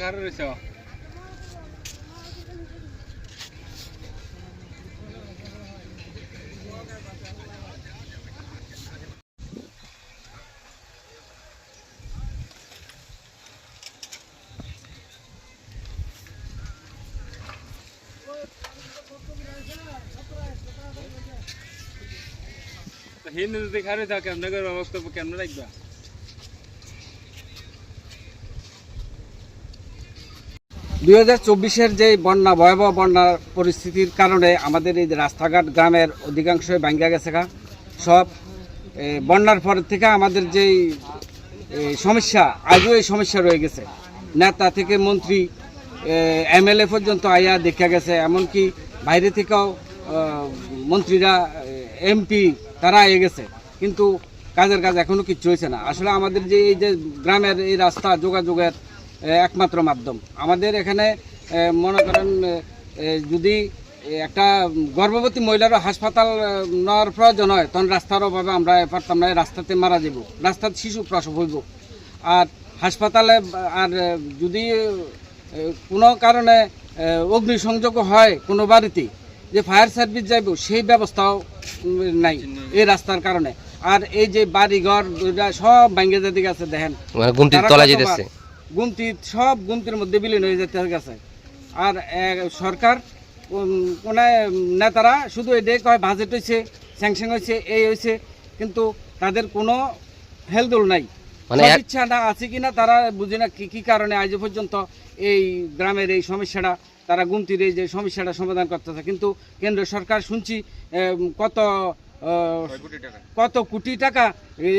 ঘরে রয়েছ হিন্দু যদি খারে থাকে করবা বক্তব্য কেমনে রাখবা দুই হাজার চব্বিশের যে বন্যা, ভয়াবহ বন্যার পরিস্থিতির কারণে আমাদের এই রাস্তাঘাট গ্রামের অধিকাংশই ভাঙ্গা গেছে সব বন্যার পর থেকে আমাদের যেই সমস্যা, আজও এই সমস্যা রয়ে গেছে। নেতা থেকে মন্ত্রী এমএলএ পর্যন্ত আইয়া দেখা গেছে, এমনকি বাইরে থেকেও মন্ত্রীরা এমপি তারা এ গেছে। কিন্তু কাজের কাজ এখনও কিচ্ছু হয়েছে না। আসলে আমাদের যে এই যে গ্রামের এই রাস্তা যোগাযোগের একমাত্র মাধ্যম। আমাদের এখানে মনে করেন যদি একটা গর্ভবতী মহিলারও হাসপাতাল নেওয়ার প্রয়োজন হয় তখন রাস্তার অভাবে আমরা পারতাম না রাস্তাতে মারা যাব রাস্তার শিশু প্রসব হইব। আর হাসপাতালে আর যদি কোনো কারণে অগ্নিসংযোগ হয় কোনো বাড়িতে যে ফায়ার সার্ভিস যাইব সেই ব্যবস্থাও নাই এই রাস্তার কারণে। আর এই যে বাড়িঘর সব ভাঙ্গে যেতে গেছে দেখেন। মানে তলা যেতেছে। গুমতি সব গুমতির মধ্যে বিলীন হয়ে যেতে গেছে। আর সরকার উম, কোন নেতারা শুধু এটাই কয় বাজেট হয়েছে স্যাংশন হয়েছে এই হয়েছে কিন্তু তাদের কোনো হেলদোল নাই। মানে এক- ইচ্ছাটা আছে কিনা তারা বুঝে না কি কি কারণে আজ পর্যন্ত এই গ্রামের এই সমস্যাটা তারা গুমতির এই যে সমস্যাটা সমাধান করতেছে। কিন্তু কেন্দ্র সরকার শুনছি কত কত কোটি টাকা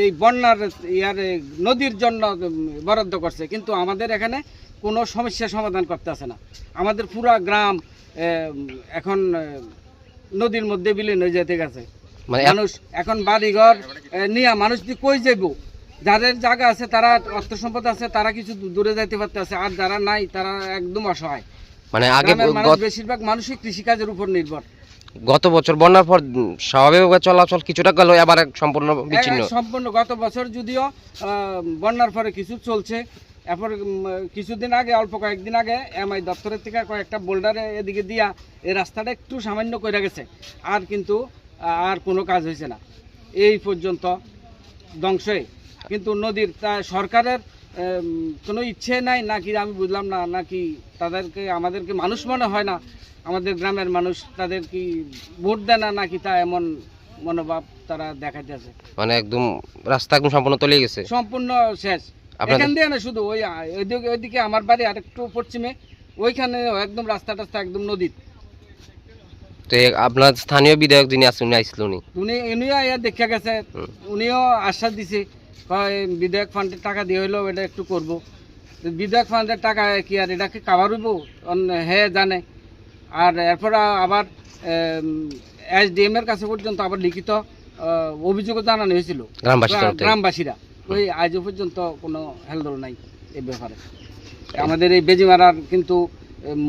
এই বন্যার ইয়ার নদীর জন্য বরাদ্দ করছে। কিন্তু আমাদের এখানে কোনো সমস্যা সমাধান করতেছে না। আমাদের পুরা গ্রাম এখন নদীর মধ্যে বিলীন হয়ে যেতে গেছে। মানে মানুষ এখন বাড়িঘর নিয়ে মানুষ দিয়ে কই যাইব? যাদের জায়গা আছে তারা অর্থ সম্পদ আছে তারা কিছু দূরে যাইতে পারতেছে আর যারা নাই তারা একদম অসহায়। মানে আগে বেশিরভাগ মানুষই কৃষিকাজের উপর নির্ভর। গত বছর বন্যার পর স্বাভাবিকভাবে চলাচল কিছুটা গেল এক সম্পূর্ণ বিচ্ছিন্ন। সম্পূর্ণ গত বছর যদিও বন্যার পরে কিছু চলছে, এরপর কিছুদিন আগে, অল্প কয়েকদিন আগে, এমআই দপ্তরের থেকে কয়েকটা বোল্ডারে এদিকে দিয়া এই রাস্তাটা একটু সামান্য করে গেছে। আর কিন্তু আর কোনো কাজ হয়েছে না। এই পর্যন্ত ধ্বংসে কিন্তু নদীর, তা সরকারের কোনো ইচ্ছে নাই, নাকি আমি বুঝলাম না, নাকি তাদেরকে, আমাদেরকে মানুষ মনে হয় না আমাদের গ্রামের মানুষ তাদের কি ভোট দেয় না নাকি তা এমন মনোভাব তারা দেখাইতেছে। মানে একদম রাস্তা একদম সম্পূর্ণ তলিয়ে গেছে। সম্পূর্ণ শেষ। এখান দিয়ে না শুধু ওই ওইদিকে ওইদিকে আমার বাড়ি আরেকটু পশ্চিমে ওইখানে একদম রাস্তা টাস্তা একদম নদীর। তো আপনার স্থানীয় বিধায়ক যিনি আছেন উনি আইছিল উনি? উনি উনিও দেখা গেছে। উনিও আশ্বাস দিছে বিধায়ক ফান্ডের টাকা দিয়ে হইলেও এটা একটু করব। বিধায়ক ফান্ডের টাকা কি আর এটাকে কাভার হইব? অন- হে জানে। আর এরপর আবার এস এসডিএম এর কাছে পর্যন্ত আবার লিখিত আহ, অভিযোগও জানানো হয়েছিল। গ্রামবাসীরা ওই আজও পর্যন্ত কোনো হেলদোল নাই এই ব্যাপারে। আমাদের এই বেজিমারার কিন্তু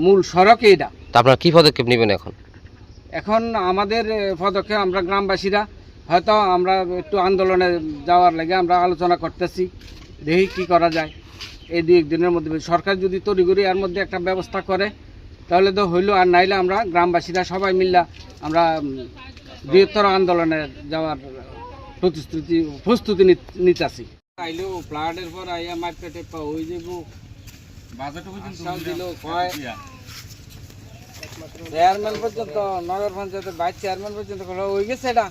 মূল সড়কে এটা। আপনারা কি পদক্ষেপ নেবেন এখন? এখন আমাদের পদক্ষেপ আমরা গ্রামবাসীরা হয়তো আমরা একটু আন্দোলনে যাওয়ার লাগে আমরা আলোচনা করতেছি দেখি কি করা যায়। এই দুই একদিনের মধ্যে সরকার যদি তড়িঘড়ি এর মধ্যে একটা ব্যবস্থা করে তাহলে তো হইল আর নাইলে আমরা গ্রামবাসীরা সবাই মিললা আমরা বৃহত্তর আন্দোলনে যাওয়ার প্রতিশ্রুতি প্রস্তুতি নিতেছি। আইলো ফ্লাডের পর আইয়া মার্কেটে হয়ে যাব দিল কয়? চেয়ারম্যান পর্যন্ত নগর পঞ্চায়েতের ভাইস চেয়ারম্যান পর্যন্ত হয়ে গেছে এটা।